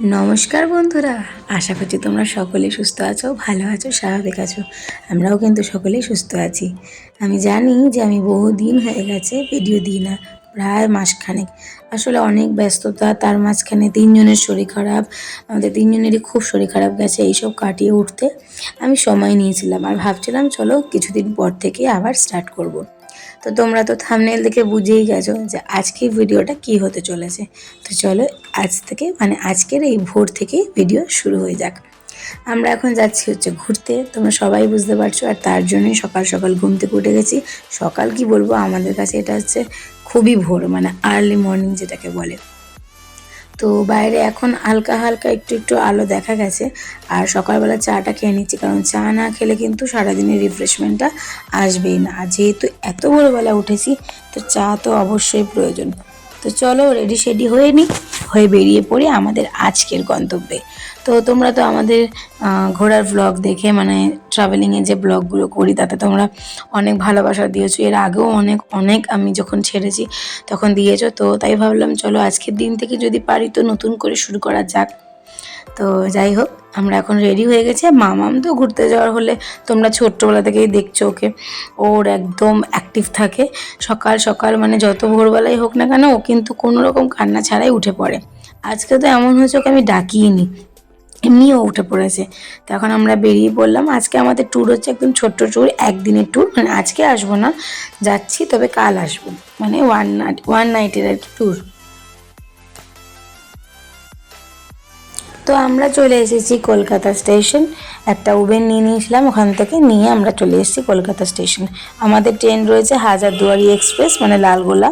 নমস্কার বন্ধুরা, আশা করছি তোমরা সকলেই সুস্থ আছো, ভালো আছো, স্বাভাবিক আছো। আমরাও কিন্তু সকলেই সুস্থ আছি। আমি জানি যে আমি বহুদিন হয়ে গেছে ভিডিও দিই না, প্রায় মাসখানেক। আসলে অনেক ব্যস্ততা, তার মাঝখানে তিনজনের শরীর খারাপ, আমাদের তিনজনেরই খুব শরীর খারাপ গেছে, এইসব কাটিয়ে উঠতে আমি সময় নিয়েছিলাম। আর ভাবছিলাম, চলো কিছুদিন পর থেকে আবার স্টার্ট করব। তো তোমরা তো থামনেল দেখে বুঝেই গেছো যে আজকে ভিডিওটা কি হতে চলেছে। তো চলো আজ থেকে মানে আজকের এই ভোর থেকে ভিডিও শুরু হয়ে যাক। আমরা এখন যাচ্ছি হচ্ছে ঘুরতে। তোমরা সবাই বুঝতে পারছ, আর তার জন্যই সকাল সকাল ঘুম থেকে উঠে গেছি। সকাল কি বলব? আমাদের কাছে এটা হচ্ছে খুবই ভোর মানে আর্লি মর্নিং যেটাকে বলে। তো বাইরে এখন হালকা হালকা একটু একটু আলো দেখা গেছে। আর সকালবেলা চাটা খেয়ে নিচ্ছি, কারণ চা না খেলে কিন্তু সারাদিনের রিফ্রেশমেন্টটা আসবেই না। আর যেহেতু এত ভোরবেলা উঠেছি, তো চা তো অবশ্যই প্রয়োজন। তো চলো রেডি শেডি হয়ে নিই হয়ে বেরিয়ে পড়ি আমাদের আজকের গন্তব্যে। তো তোমরা তো আমাদের ঘোরার ব্লগ দেখে মানে ট্রাভেলিংয়ের যে ব্লগগুলো করি, তাতে তোমরা অনেক ভালোবাসা দিয়েছ। এর আগেও অনেক অনেক আমি যখন ছেড়েছি, তখন দিয়েছ। তো তাই ভাবলাম, চলো আজকের দিন থেকে যদি পারি, তো নতুন করে শুরু করা যাক। তো যাই হোক, আমরা এখন রেডি হয়ে গেছি। আর মামাম তো ঘুরতে যাওয়ার হলে তোমরা ছোট্টবেলা থেকেই দেখছ ওকে। ওর একদম অ্যাক্টিভ থাকে। সকাল সকাল মানে যত ভোরবেলাই হোক না কেন, ও কিন্তু কোনো রকম কান্না ছাড়াই উঠে পড়ে। আজকে তো এমন হয়েছে ওকে আমি ডাকিয়ে এমনিও উঠে পড়েছে। তখন আমরা বেরিয়ে পড়লাম। আজকে আমাদের ট্যুর হচ্ছে একদম ছোট্ট ট্যুর একদিনের ট্যুর মানে আজকে আসব না, যাচ্ছি, তবে কাল আসব। মানে ওয়ান নাইট ওয়ান নাইটের আর কি ট্যুর তো আমরা চলে এসেছি কলকাতা স্টেশন। একটা উবের নিয়ে নিয়েছিলাম, ওখান থেকে নিয়ে আমরা চলে এসেছি কলকাতা স্টেশন। আমাদের ট্রেন রয়েছে হাজারদুয়ারি এক্সপ্রেস মানে লালগোলা।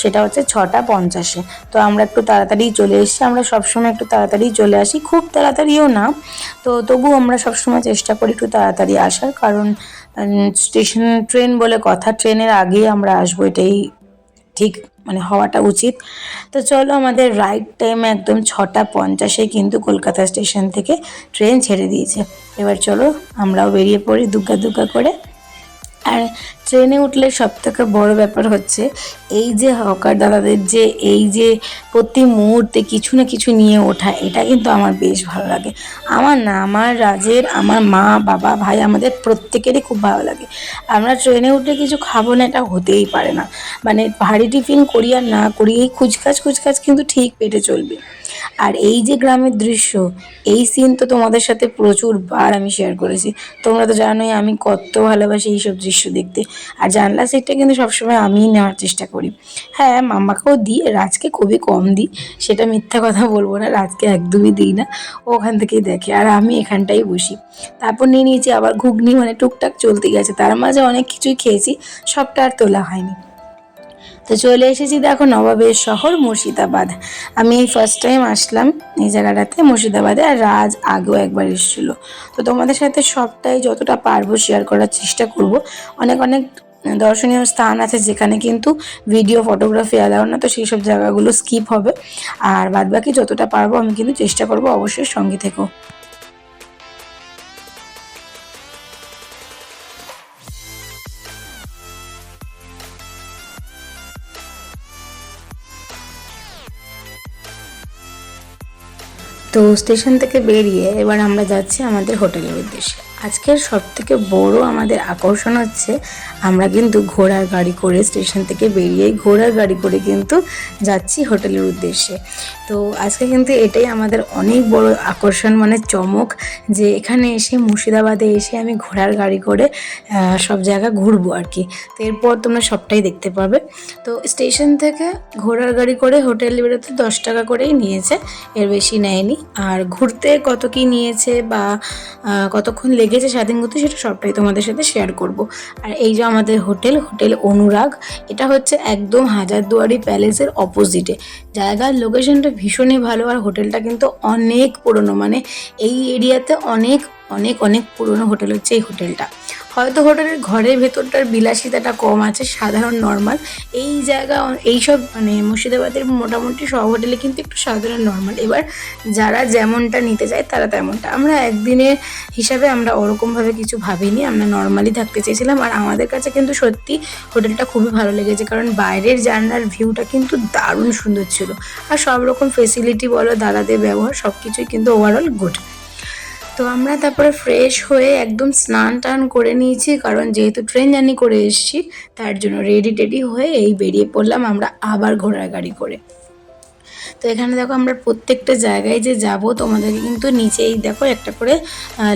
সেটা হচ্ছে ছটা পঞ্চাশে। তো আমরা একটু তাড়াতাড়ি চলে এসেছি, আমরা সবসময় একটু তাড়াতাড়ি চলে আসি। খুব তাড়াতাড়িও না, তো তবু আমরা সবসময় চেষ্টা করি একটু তাড়াতাড়ি আসার। কারণ স্টেশন, ট্রেন বলে কথা, ট্রেনের আগেই আমরা আসব, এটাই ঠিক। মানে হওয়াটা উচিত। তো চলো আমাদের রাইট টাইম একদম ছটা পঞ্চাশে কিন্তু কলকাতা স্টেশন থেকে ট্রেন ছেড়ে দিয়েছে। এবার চলো আমরাও বেরিয়ে পড়ি দুগ্গা দুগ্গা করে। আর ট্রেনে উঠলে সব থেকে বড় ব্যাপার হচ্ছে, এই যে হকার দাদাদের যে, এই যে প্রতি মুহূর্তে কিছু না কিছু নিয়ে ওঠা, এটা কিন্তু আমার বেশ ভালো লাগে। আমার না, আমার রাজের, আমার মা, বাবা, ভাই আমাদের প্রত্যেকেরই খুব ভালো লাগে। আমরা ট্রেনে উঠলে কিছু খাব না, এটা হতেই পারে না। মানে ভারী টিফিন করি আর না করি, এই খুচকাচ খুচকাচ কিন্তু ঠিক পেটে চলবে। আর এই যে গ্রামের দৃশ্য, এই সিন তো তোমাদের সাথে প্রচুর বার আমি শেয়ার করেছি। তোমরা তো জানোই আমি কত ভালোবাসি এইসব দৃশ্য দেখতে। আর জানলা সিটটা কিন্তু সবসময় আমিই নেওয়ার চেষ্টা করি। হ্যাঁ মাম্মাকেও দিই, রাজকে খুবই কম দিই। সেটা মিথ্যা কথা বলব না, রাজকে একদমই দিই না। ও ওখান থেকেই দেখে, আর আমি এখানটাই বসি। তারপর নিয়ে নিয়েছি আবার ঘুগনি মানে টুকটাক চলতে গেছে। তার মাঝে অনেক কিছুই খেয়েছি, সবটা আর তোলা হয়নি। তো চলে এসেছি দেখো নবাবের শহর মুর্শিদাবাদ। আমি এই ফার্স্ট টাইম আসলাম এই জায়গাটাতে মুর্শিদাবাদে আর রাজ আগেও একবার এসেছিল। তো তোমাদের সাথে সবটাই যতটা পারব শেয়ার করার চেষ্টা করব। অনেক অনেক দর্শনীয় স্থান আছে যেখানে কিন্তু ভিডিও ফটোগ্রাফি অ্যালাউ না, তো সেই সব জায়গাগুলো স্কিপ হবে। আর বাদবাকি যতটা পারব আমি কিন্তু চেষ্টা করব অবশ্যই সঙ্গে থেকো তো স্টেশন থেকে বেরিয়ে এবার আমরা যাচ্ছি আমাদের হোটেলের উদ্দেশ্যে। আজকের সব থেকে বড় আমাদের আকর্ষণ হচ্ছে, আমরা কিন্তু ঘোড়ার গাড়ি করে স্টেশন থেকে বেরিয়ে ঘোড়ার গাড়ি করে কিন্তু যাচ্ছি হোটেলের উদ্দেশ্যে। তো আজকে কিন্তু এটাই আমাদের অনেক বড় আকর্ষণ মানে চমক যে এখানে এসে মুর্শিদাবাদে এসে আমি ঘোড়ার গাড়ি করে সব জায়গা ঘুরবো আর কি। তো এরপর তোমরা সবটাই দেখতে পাবে। তো স্টেশন থেকে ঘোড়ার গাড়ি করে হোটেলে বেরোতে দশ টাকা করেই নিয়েছে, এর বেশি নেয়নি। আর ঘুরতে কত কি নিয়েছে বা কতক্ষণ কতক্ষণ লেগেছে স্বাধীন গতি, সেটা সবটাই তোমাদের সাথে শেয়ার করব। আর এই যে আমাদের হোটেল হোটেল অনুরাগ, এটা হচ্ছে একদম হাজারদুয়ারি প্যালেসের অপোজিটে জায়গার লোকেশনটা ভীষণই ভালো, আর হোটেলটা কিন্তু অনেক পুরনো মানে এই এরিয়াতে অনেক অনেক অনেক পুরনো হোটেল হচ্ছে এই হোটেলটা। হয়তো হোটেলের ঘরের ভেতরটার বিলাসিতাটা কম আছে, সাধারণ নর্মাল এই জায়গা, এইসব মানে মুর্শিদাবাদের মোটামুটি সব হোটেলে কিন্তু একটু সাধারণ নর্মাল এবার যারা যেমনটা নিতে চায় তারা তেমনটা। আমরা একদিনের হিসাবে আমরা ওরকমভাবে কিছু ভাবিনি, আমরা নর্মালি থাকতে চেয়েছিলাম। আর আমাদের কাছে কিন্তু সত্যি হোটেলটা খুবই ভালো লেগেছে, কারণ বাইরের জানলার ভিউটা কিন্তু দারুণ সুন্দর ছিল। আর সব রকম ফেসিলিটি বলো, দাদাদের ব্যবহার সব কিছুই কিন্তু ওভারঅল গুড তো আমরা তারপরে ফ্রেশ হয়ে একদম স্নান টান করে নিয়েছি, কারণ যেহেতু ট্রেন জার্নি করে এসেছি, তার জন্য রেডি টেডি হয়ে এই বেরিয়ে পড়লাম আমরা আবার ঘোড়ার গাড়ি করে। তো এখানে দেখো আমরা প্রত্যেকটা জায়গায় যে যাব, তোমাদেরকে কিন্তু নিচেই দেখো একটা করে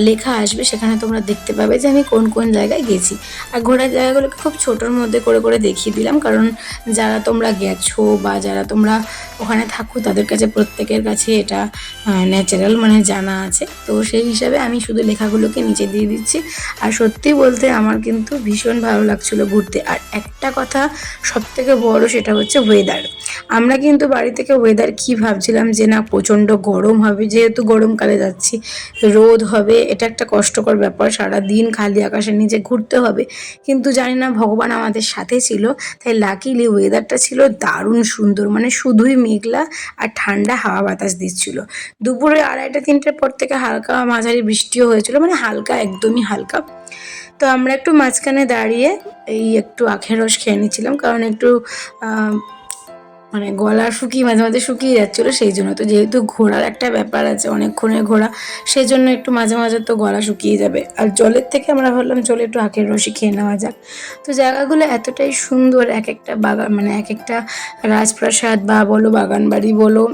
লেখা আসবে। সেখানে তোমরা দেখতে পাবে যে আমি কোন কোন জায়গায় গেছি। আর ঘোরার জায়গাগুলোকে খুব ছোটোর মধ্যে করে করে দেখিয়ে দিলাম। কারণ যারা তোমরা গেছো বা যারা তোমরা ওখানে থাকো, তাদের কাছে প্রত্যেকের কাছে এটা ন্যাচারাল মানে জানা আছে। তো সেই হিসাবে আমি শুধু লেখাগুলোকে নিচে দিয়ে দিচ্ছি। আর সত্যি বলতে আমার কিন্তু ভীষণ ভালো লাগছিল ঘুরতে। আর একটা কথা সব থেকে বড় সেটা হচ্ছে ওয়েদার আমরা কিন্তু বাড়ি থেকে ওয়েদার কি ভাবছিলাম যে না, প্রচণ্ড গরম হবে, যেহেতু গরমকালে যাচ্ছি, রোদ হবে, এটা একটা কষ্টকর ব্যাপার সারা দিন খালি আকাশের নিচে ঘুরতে হবে। কিন্তু জানি না, ভগবান আমাদের সাথে ছিল, তাই লাকিলি ওয়েদারটা ছিল দারুণ সুন্দর মানে শুধুই মেঘলা আর ঠান্ডা হাওয়া বাতাস দিচ্ছিল। দুপুরে আড়াইটা, তিনটের পর থেকে হালকা মাঝারি বৃষ্টিও হয়েছিল মানে হালকা, একদমই হালকা। তো আমরা একটু মাঝখানে দাঁড়িয়ে এই একটু আখের রস খেয়ে নিচ্ছিলাম, কারণ একটু মানে গলা শুকিয়ে মাঝে মাঝে শুকিয়ে যাচ্ছিল, সেই জন্য তো যেহেতু ঘোরার একটা ব্যাপার আছে, অনেকক্ষণের ঘোরা সেই জন্য একটু মাঝে মাঝে তো গলা শুকিয়ে যাবে। আর জলের থেকে আমরা ভাবলাম চলে একটু আখের রসি খেয়ে নেওয়া যাক। তো জায়গাগুলো এতটাই সুন্দর এক একটা বাগান মানে এক একটা রাজপ্রাসাদ বা বলো বাগান বাড়ি বলো,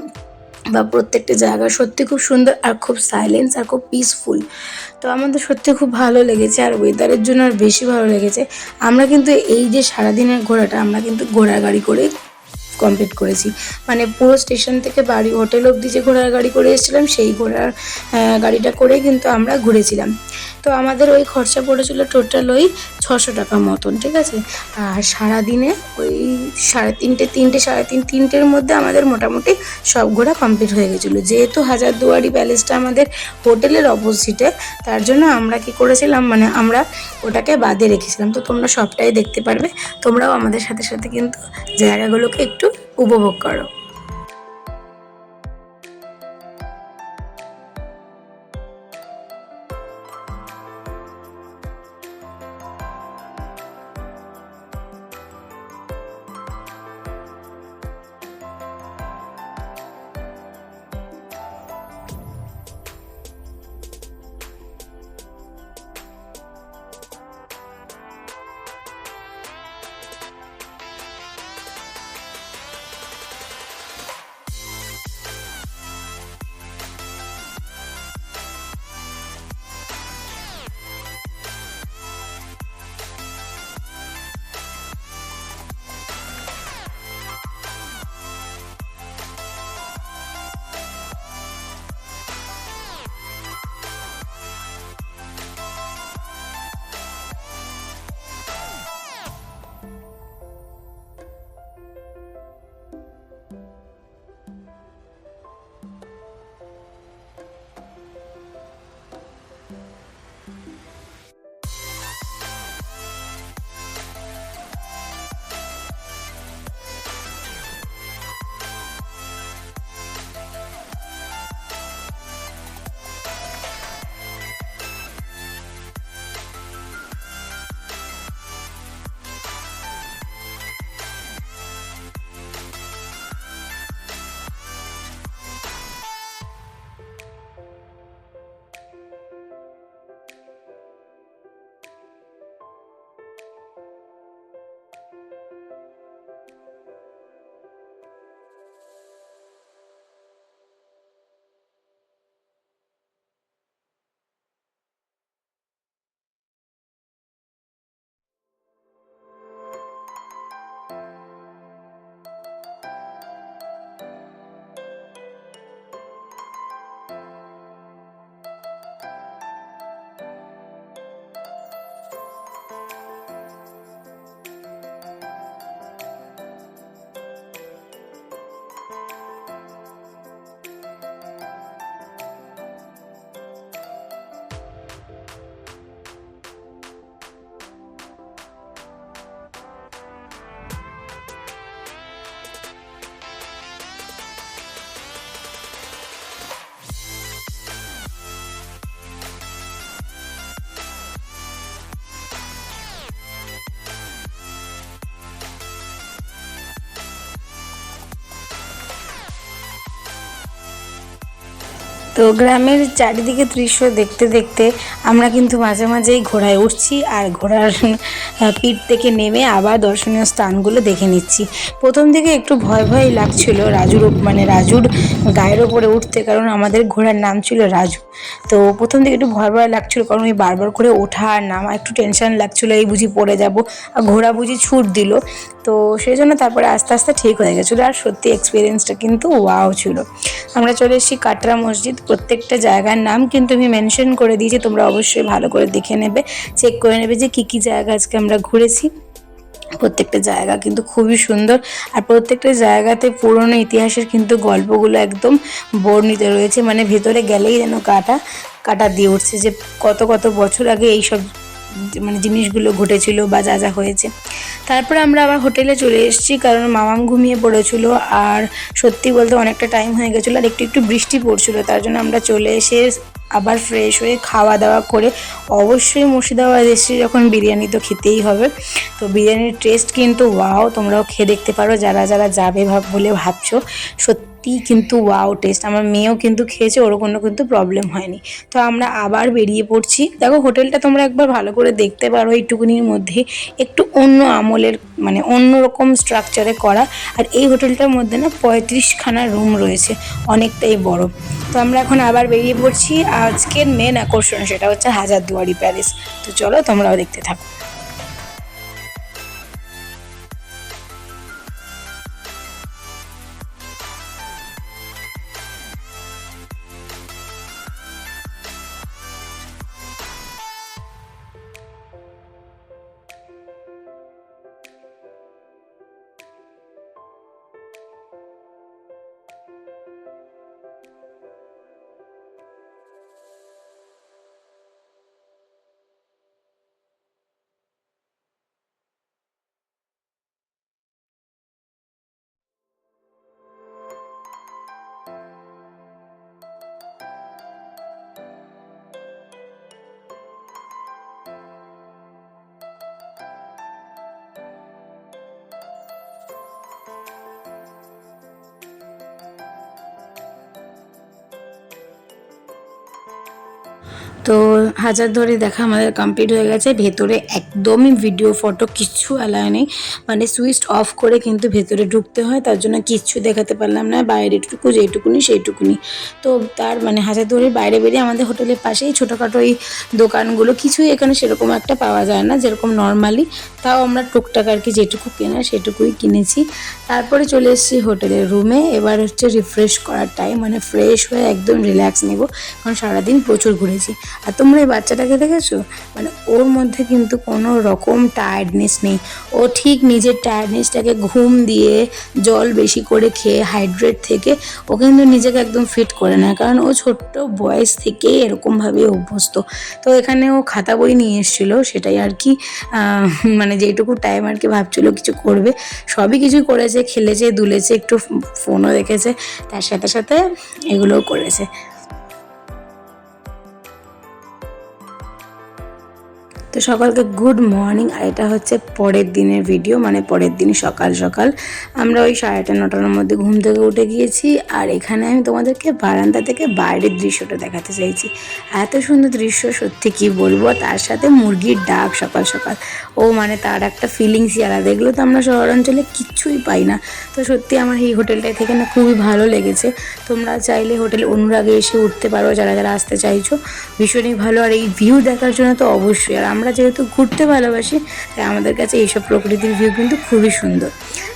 বা প্রত্যেকটা জায়গা সত্যি খুব সুন্দর আর খুব সাইলেন্স আর খুব পিসফুল তো আমাদের সত্যি খুব ভালো লেগেছে আর ওয়েদারের জন্য আর বেশি ভালো লেগেছে। আমরা কিন্তু এই যে সারাদিনের ঘোরাটা, আমরা কিন্তু ঘোড়া গাড়ি করে কমপ্লিট করেছি। মানে পুরো স্টেশন থেকে বাড়ি হোটেল অবধি যে ঘোড়ার গাড়ি করে এসেছিলাম, সেই ঘোড়ার গাড়িটা করেই কিন্তু আমরা ঘুরেছিলাম। তো আমাদের ওই খরচা পড়েছিল টোটাল ওই ছশো টাকা মতন, ঠিক আছে? আর সারাদিনে ওই সাড়ে তিনটে তিনটে, সাড়ে তিন, তিনটের মধ্যে আমাদের মোটামুটি সব ঘোরা কমপ্লিট হয়ে গেছিল। যেহেতু হাজারদুয়ারি প্যালেসটা আমাদের হোটেলের অপোজিটে তার জন্য আমরা কি করেছিলাম মানে আমরা ওটাকে বাদে রেখেছিলাম। তো তোমরা সবটাই দেখতে পারবে, তোমরাও আমাদের সাথে সাথে কিন্তু জায়গাগুলোকে একটু উপভোগ করো। তো গ্রামের চারিদিকে দৃশ্য দেখতে দেখতে আমরা কিন্তু মাঝে মাঝেই ঘোড়ায় উঠছি আর ঘোড়ার পিঠ থেকে নেমে আবার দর্শনীয় স্থানগুলো দেখে নিচ্ছি। প্রথম দিকে একটু ভয় ভয় লাগছিল রাজুর মানে রাজুর গায়ের ওপরে উঠতে কারণ আমাদের ঘোড়ার নাম ছিল রাজু। তো প্রথম দিকে একটু ভয় ভয় লাগছিল কারণ ওই বারবার করে ওঠা আর নামা, একটু টেনশন লাগছিল এই বুঝি পড়ে যাব আর ঘোড়া বুঝি ছুট দিল। তো সেই জন্য তারপরে আস্তে আস্তে ঠিক হয়ে গেছিল আর সত্যি এক্সপিরিয়েন্সটা কিন্তু ওয়াও ছিল। আমরা চলে এসেছি কাটরা মসজিদ। প্রত্যেকটা জায়গার নাম কিন্তু আমি মেনশন করে দিয়েছি তোমরা অবশ্যই ভালো করে দেখে নেবে চেক করে নেবে যে কী কী জায়গা আজকে আমরা ঘুরেছি। প্রত্যেকটা জায়গা কিন্তু খুবই সুন্দর আর প্রত্যেকটা জায়গাতে পুরনো ইতিহাসের কিন্তু গল্পগুলো একদম বর্ণিত রয়েছে। মানে ভেতরে গেলেই যেন কাটা কাটা দিয়ে উঠছে যে কত কত বছর আগে এইসব মানে জিনিসগুলো ঘটেছিল বা যা যা হয়েছে। তারপরে আমরা আবার হোটেলে চলে এসেছি কারণ মামাম ঘুমিয়ে পড়েছিল আর সত্যি বলতে অনেকটা টাইম হয়ে গেছিল আর একটু একটু বৃষ্টি পড়ছিল, তার জন্য আমরা চলে এসে আবার ফ্রেশ হয়ে খাওয়া দাওয়া করে অবশ্যই মুর্শিদাবাদ এসেছি যখন বিরিয়ানি তো খেতেই হবে। তো বিরিয়ানির টেস্ট কিন্তু ওয়াও তোমরাও খেয়ে দেখতে পারো, যারা যারা যাবে বলে ভাবছ, সত্যি কিন্তু ওয়াও টেস্ট আমার মেয়েও কিন্তু খেয়েছে, ওর কোনো কিন্তু প্রবলেম হয়নি। তো আমরা আবার বেরিয়ে পড়ছি। দেখো, হোটেলটা তোমরা একবার ভালো করে দেখতে পারো এইটুকুনির মধ্যে। একটু অন্য আমলের মানে অন্য রকম স্ট্রাকচারে করা। আর এই হোটেলটার মধ্যে না পঁয়ত্রিশখানা রুম রয়েছে, অনেকটাই বড়। তো আমরা এখন আবার বেরিয়ে পড়ছি। আজকের মেন আকর্ষণ সেটা হচ্ছে হাজারদুয়ারি প্যালেস তো চলো, তোমরাও দেখতে থাকো। তো হাজার ধরে দেখা আমাদের কমপ্লিট হয়ে গেছে। ভেতরে একদমই ভিডিও ফটো কিচ্ছু অ্যালায় নেই। মানে সুইচ অফ করে কিন্তু ভেতরে ঢুকতে হয়। তার জন্য কিচ্ছু দেখাতে পারলাম না। বাইরেটুকু যেটুকুনি সেইটুকুনি। তো তার মানে হাজার ধরে বাইরে বেরিয়ে আমাদের হোটেলের পাশেই ছোটোখাটো এই দোকানগুলো। কিছুই এখানে সেরকম একটা পাওয়া যায় না, যেরকম নর্মালি তাও আমরা টুকটাক আর কি যেটুকু কেনা সেটুকুই কিনেছি। তারপরে চলে এসেছি হোটেলের রুমে। এবার হচ্ছে রিফ্রেশ করার টাইম মানে ফ্রেশ হয়ে একদম রিল্যাক্স নেব। কারণ সারাদিন প্রচুর ঘুরেছি। আর তোমরা এই বাচ্চাটাকে দেখেছ? মানে ওর মধ্যে কিন্তু কোনো রকম টায়ার্ডনেস নেই। ও ঠিক নিজের টায়ার্ডনেসটাকে ঘুম দিয়ে জল বেশি করে খেয়ে হাইড্রেট থেকে ও কিন্তু নিজেকে একদম ফিট করে নেয়। কারণ ও ছোট্ট বয়স থেকেই এরকমভাবে অভ্যস্ত। তো এখানে ও খাতা বই নিয়ে এসেছিল। সেটাই আর কি আহ, মানে যেটুকু টাইম আর কি ভাবছিল কিছু করবে, সবই কিছু করেছে, খেলেছে, দুলেছে, একটু ফোনও দেখেছে, তার সাথে সাথে এগুলোও করেছে। তো সকালকে গুড মর্নিং আর এটা হচ্ছে পরের দিনের ভিডিও মানে পরের দিন সকাল সকাল। আমরা ওই সাড়ে নটার মধ্যে ঘুম থেকে উঠে গিয়েছি, আর এখানে আমি তোমাদেরকে বারান্দা থেকে বাইরের দৃশ্যটা দেখাতে চাইছি। এত সুন্দর দৃশ্য, সত্যি কি বলব? তার সাথে মুরগির ডাক সকাল সকাল। ও মানে তার একটা ফিলিংসই আলাদা। এগুলো তো আমরা শহরাঞ্চলে কিচ্ছুই পাই না। তো সত্যি আমার এই হোটেলটা থেকে না খুবই ভালো লেগেছে। তোমরা চাইলে হোটেল অনুরাগে এসে উঠতে পারো, যারা যারা আসতে চাইছো। ভীষণই ভালো। আর এই ভিউ দেখার জন্য তো অবশ্যই। আর আমরা যেহেতু ঘুরতে ভালোবাসি, তাই আমাদের কাছে এইসব প্রকৃতির ভিউ কিন্তু খুবই সুন্দর।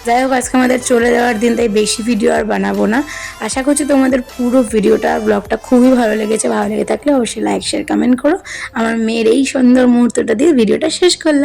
যাই হোক, আজকে আমাদের চলে যাওয়ার দিন, তাই বেশি ভিডিও আর বানাবো না। আশা করছি তোমাদের পুরো ভিডিওটা আর ব্লগটা খুবই ভালো লেগেছে। ভালো লেগে থাকলে অবশ্যই লাইক শেয়ার কমেন্ট করো। আমার মেয়ের এই সুন্দর মুহূর্তটা দিয়ে ভিডিওটা শেষ করলাম।